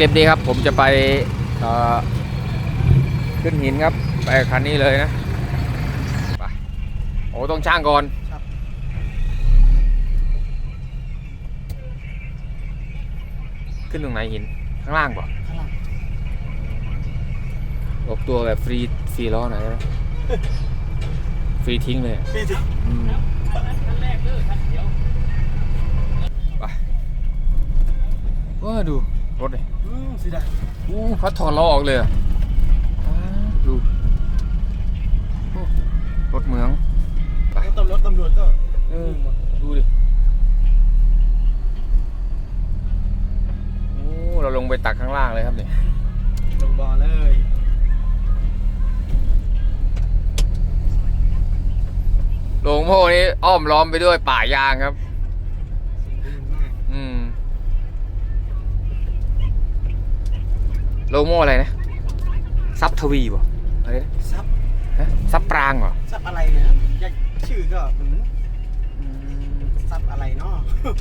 คลิปนี้ครับผมจะไปเอ่อขึ้นหินครับไปคันนี้เลยนะไปโอ้ต้องช่างก่อนครับขึ้นตรงไหนหินข้างล่างป่ะข้างล่างออกตัวแบบฟรีฟรีล้อหน่อยได้ไหมฟรีทิ้งเลยอะพี่จิอืมไปว้าดูรถเลยอืม สีดาอู้เขาถอดล้อออกเลยอะอ้าวดูโอ้รถเมืองไปแล้วตำรวจตำรวจก็เออดูดิโอ้เราลงไปตักข้างล่างเลยครับเนี่ยลงบ่อเลยโรงโม่นี้อ้อมล้อมไปด้วยป่ายางครับ สิ่งที่มันมาก อืม โรงโม่อะไรนะซับทวีบ่อะไรนะซับฮะซับปรางบ่ซับอะไรเนี่ยอยากชื่อก็เหมือนซับอะไรเนาะ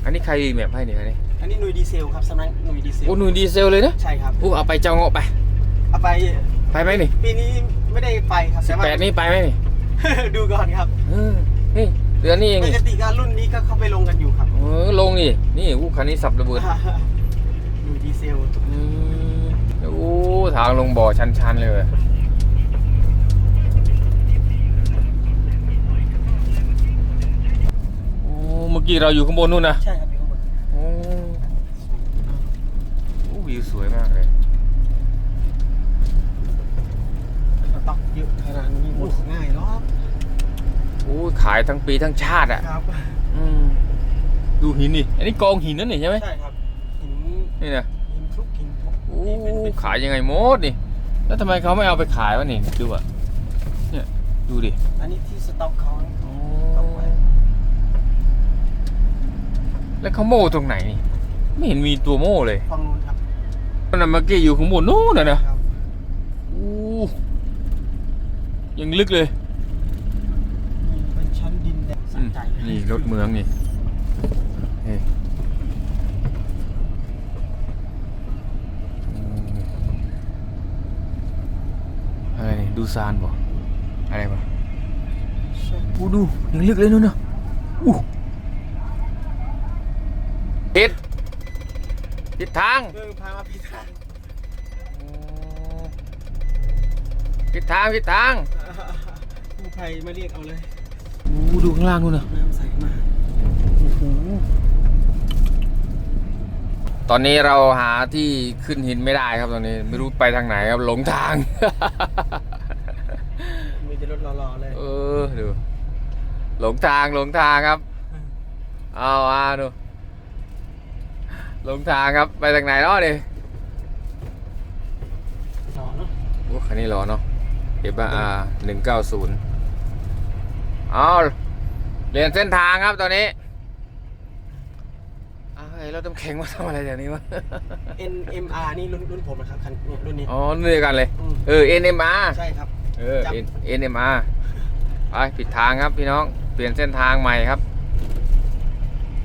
อันนี้ใครรีแมปให้เนี่ยอันนี้อันนี้หน่วยดีเซลครับสำนักหน่วยดีเซลโอ้หนุ่ยดีเซลเลยนะใช่ครับโอ้เอาไปเจ้าเงาะไปเอาไปไปไหมนี่ปีนี้ไม่ได้ไปครับสิบว่าแปดนี่ไปไหมนี่ดูก่อนครับเออนี่เดือนนี้เองปนี่กติการรุ่นนี้ก็เข้าไปลงกันอยู่ครับเออลงนี่นี่อู้คันนี้สับระเบิดหน่วยดีเซลอืมโอ้ ทางลงบ่อชันๆเลยเว้ยโอ้ เมื่อกี้เราอยู่ข้างบนนู่นนะใช่ครับอยู่ข้างบนโอ้โอ้วิวสวยมากเลย สต็อกเยอะขนาดนี้หมดง่ายหรอกโอ้ขายทั้งปีทั้งชาติอะครับอืมดูหินนี่ อันนี้กองหินนั่นนี่ใช่ไหมใช่ครับหินนี่นะ ขายยังไงหมดนี่แล้วทำไมเขาไม่เอาไปขายวะนี่ดูอะเนี่ยดูดิอันนี้ที่สต็อกเขาโอ้เอาไว้แล้วเขาโม่ตรงไหนนี่ไม่เห็นมีตัวโม่เลยฝั่งนู้นครับนั่นนะเมื่อกี้อยู่ข้างบนนู้นนะนะครับโอ้ยังลึกเลยนี่เป็นชั้นดินแดงอืสะมใจนี่รถเมืองนี่เฮ้ยอืมอะไรนี่ ดูซานบ่อะไรบ่ใช่อู้ดูยังลึกเลยนู่นนะอู้ผิดผิดทางเออพามาพิธางผิดทางผิดทางกู้ภัยมาเรียกเอาเลยอู้ดูข้างล่างนู่นนะน้ำใสมากตอนนี้เราหาที่ขึ้นหินไม่ได้ครับตอนนี้ไม่รู้ไปทางไหนครับหลงทาง มีแต่รถรอๆเลย เออดู หลงทางหลงทางครับ เอาอ่าดูหลงทางครับไปทางไหนเนาะดิรอเนาะโอ้คันนี้รอเนาะเอฟอาร์หนึ่งเก้าศูนย์เอาเรียนเส้นทางครับตอนนี้อ้าวไอ้รถน้ำแข็งมาทำอะไรอย่างนี้วะเอ็นเอ็มอาร์นี่รุ่นรุ่นผมนะครับคันเนี่ยรุ่นนี้ อ๋อนี่เดียวกันเลยอืมเออ NMR ใช่ครับ เออจ N- NMR ไปผิดทางครับพี่น้อง เปลี่ยนเส้นทางใหม่ครับ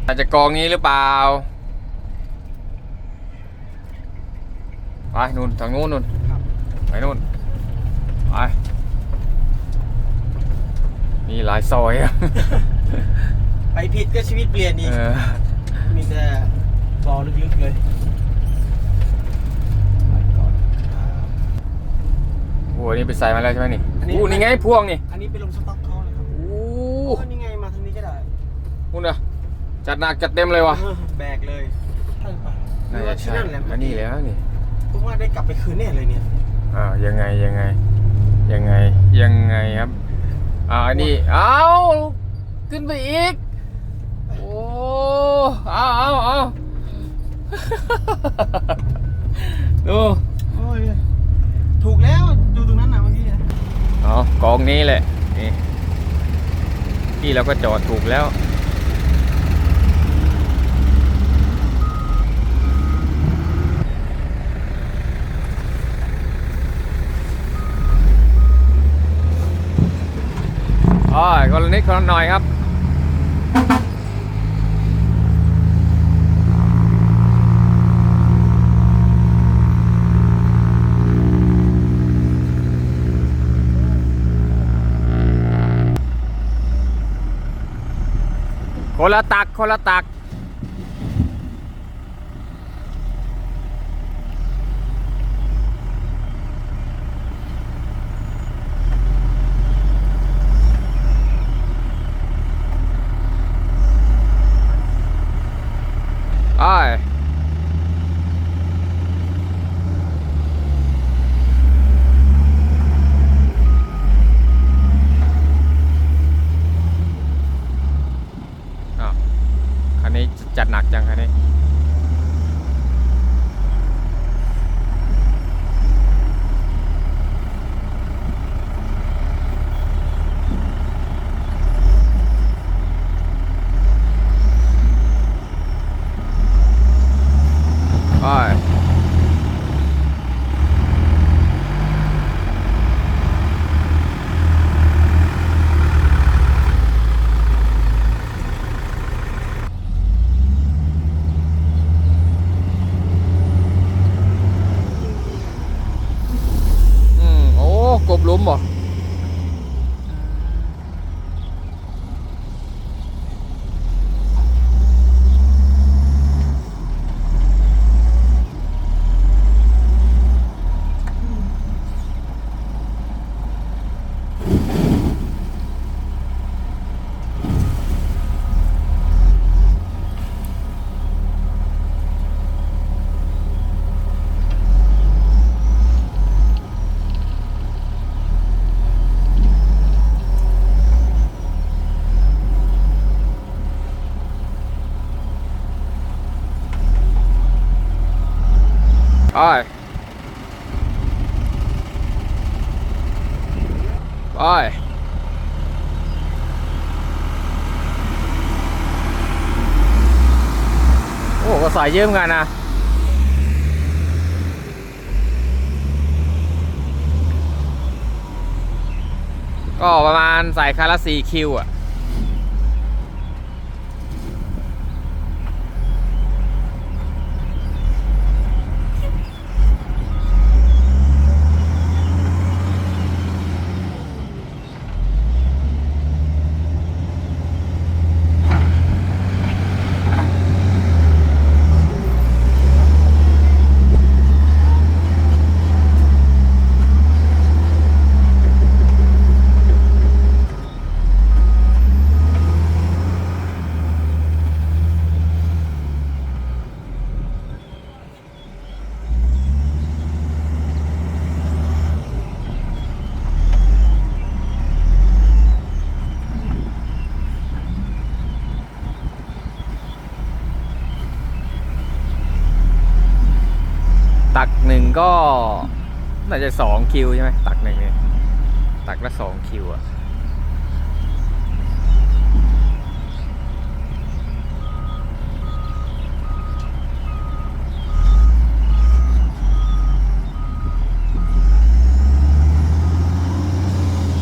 อาจจะกองนี้หรือเปล่าไปนู่นทางนู้นนู่นครับไปนู่นไปมีหลายซอยอะไปผิดก็ชีวิตเปลี่ยนอีก เออมีแต่บ่อลึกๆเลยไปก่อนครับ โอ้โหนี่ไปใส่มาแล้วใช่ไหมนี่อันนี้อู้นี่ไงพวงนี่ อันนี้ไปลงสต็อกเขาเลยครับ อู้ โอ้นี่ไงมาทางนี้ก็ได้ นู่นนะ จัดหนักจัดเต็มเลยวะแบกเลยใช่ปะน่าจะใช่นั่นแหละอันนี้แล้วนี่ผมว่าได้กลับไปคืนแน่เลยเนี่ยอ้าวยังไงยังไง ยังไงยังไงครับอ้าวอันนี้อ้าวขึ้นไปอีกโอ้เอาเอาเอาดูโอ้ยถูกแล้วดูตรงนั้นนะเมื่อกี้นะเอากองนี้แหละนี่นี่เราก็จอดถูกแล้ว อ๋คนนิดคนหน่อยครับคนละตักคนละตัก จัดหนักจังคันนี้ ไปอืม โอ้ กบหลุมบ่ ไปไปโอ้ก็ใส่เยอะเหมือนกันนะก็ประมาณใส่คาราสี่คิวอะ ตั กหนึ่งก็น่าจะสองคิวใช่ไหมตักหนึ่งเนี่ยตักละสองคิวอะ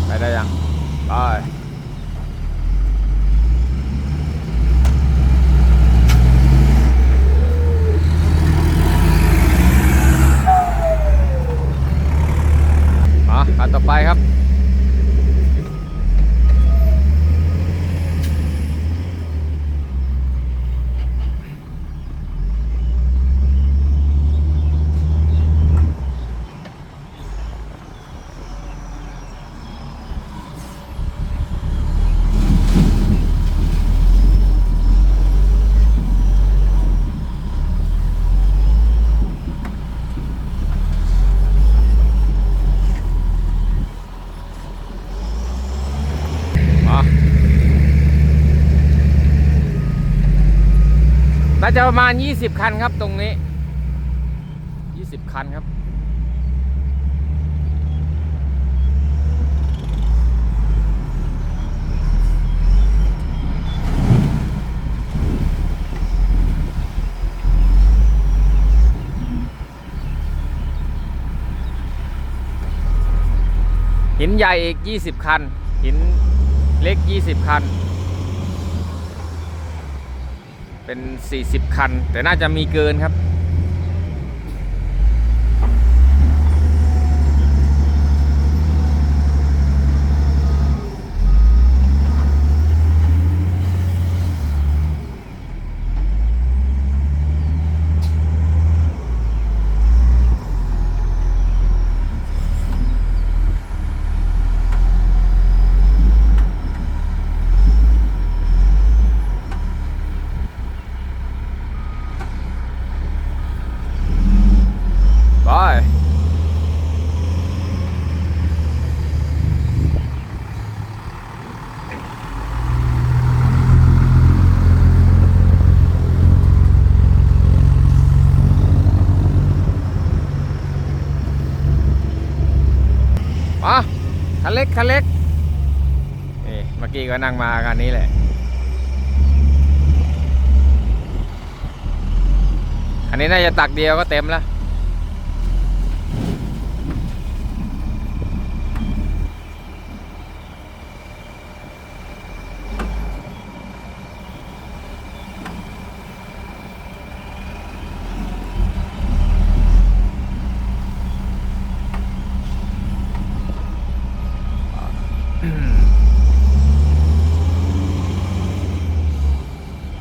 ไปได้ยังไป มาคันต่อ ไปครับ น่าจะประมาณ 20 คันครับตรงนี้ 20 คันครับ หินใหญ่อีก 20 คัน หินเล็ก 20 คัน เป็น 40 คัน แต่น่าจะมีเกินครับ ไปมาคัน เล็กคันเล็กนี่เมื่อกี้ก็นั่งมาคันนี้แหละอันนี้น่าจะตักเดียวก็เต็มแล้ว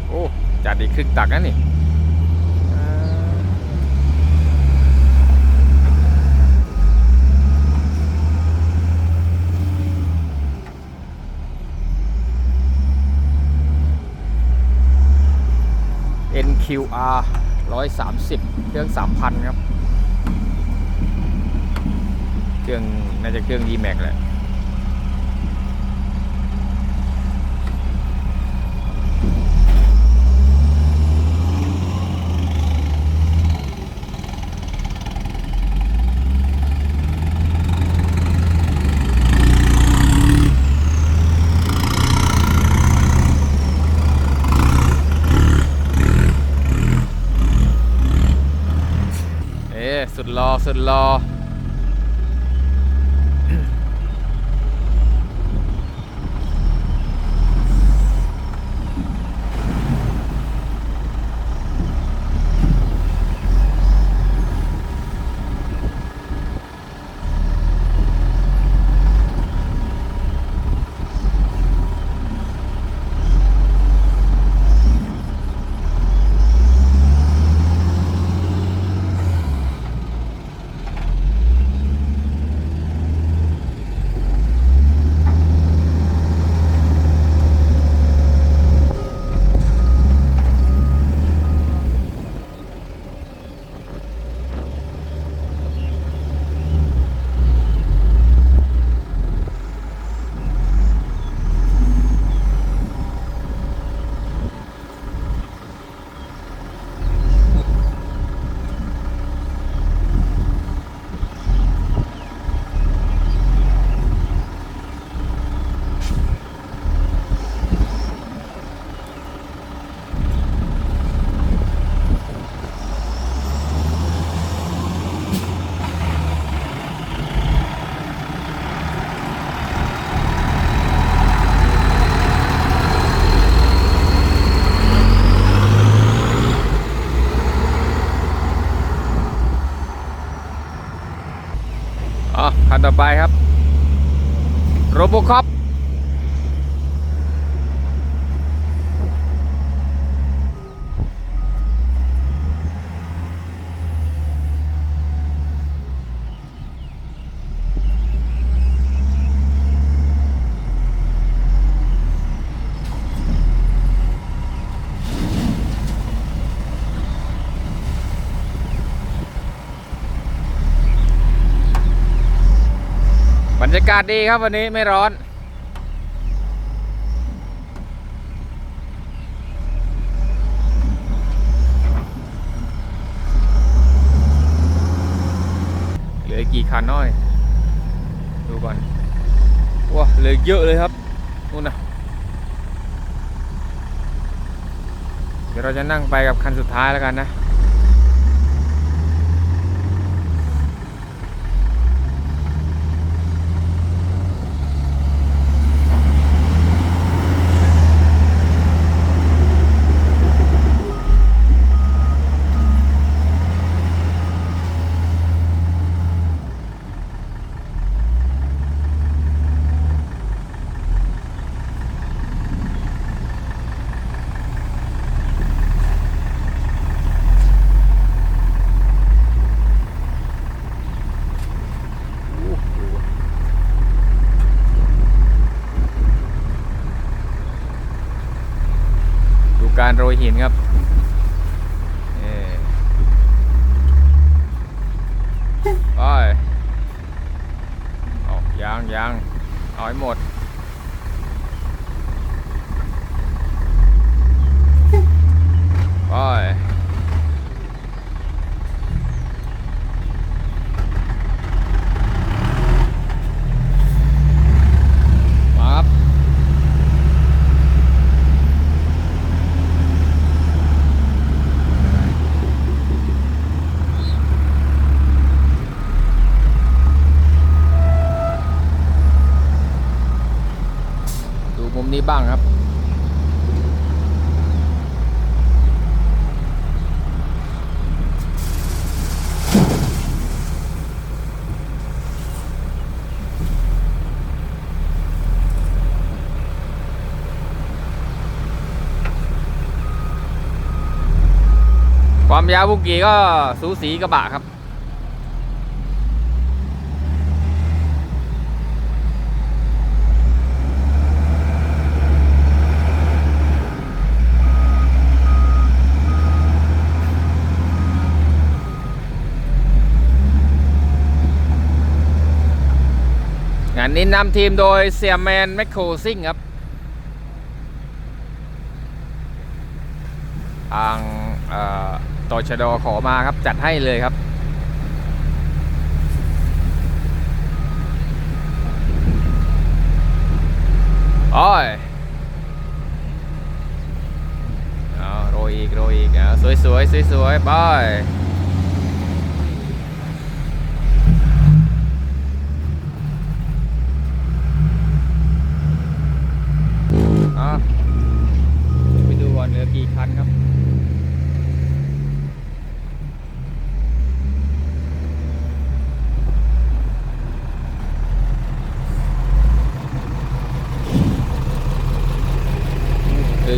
โอ้ จัดอีกครึ่งตักนนี่อ่า NQR 130เครื่อง3,000ครับ เครื่องน่าจะเครื่อง D-Max แหละ อันต่อไปครับโรบคอปาศดีครับวันนี้ไม่ร้อน เหลือกี่คันน้อย ดูก่อนว้าเหลือเยอะเลยครับนู่นนะเดี๋ยวเราจะนั่งไปกับคันสุดท้ายแล้วกันนะ หินครับไปออกยางยางเอาให้หมดไป บ้างครับ ความยาวบุกีก็สูสีกระบะครับ งานนี้นำทีมโดยเซียแมนแมคโครซิ่งครับทางเอ่อตชดขอมาครับจัดให้เลยครับโอ้ยอโรยอีกโรยอีกอะสวยสวยสวยสวยไปอะไปดูก่อนเหลือกี่คันครับ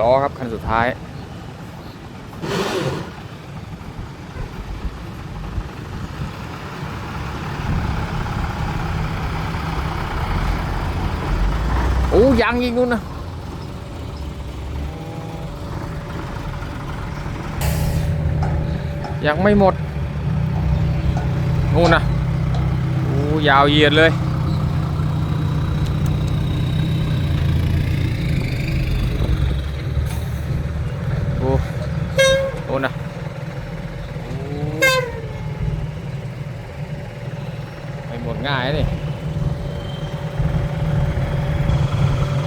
ล้อครับ คันสุดท้าย โอ้ยังยิงนู่นนะยังไม่หมดนู่นนะโอ้ยาวเหยียดเลย ไม่หมดง่ายนะนี่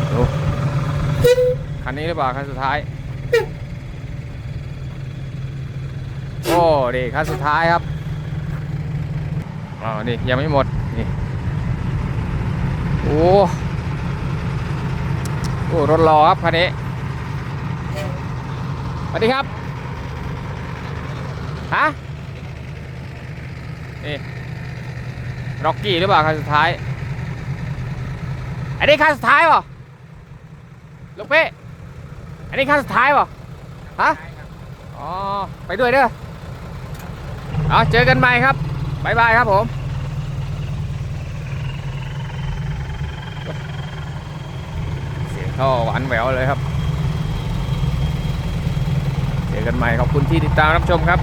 โอ้คันนี้หรือเปล่าคันสุดท้าย โอ้ดีคันสุดท้ายครับอ๋อนี่ยังไม่หมด นี่ โอ้โอ้รถรอครับคันนี้สวัสดีครับ ฮะ นี่ ร็อกกี้หรือเปล่าคันสุดท้าย อันนี้คันสุดท้ายเปล่าลูกเป้อันนี้คันสุดท้ายเปล่าฮะอ๋อไปด้วยเด้อเอาเจอกันใหม่ครับบายบายครับผมเสียงท่อหวานแหววเลยครับ เจอกันใหม่ขอบคุณที่ติดตามรับชมครับ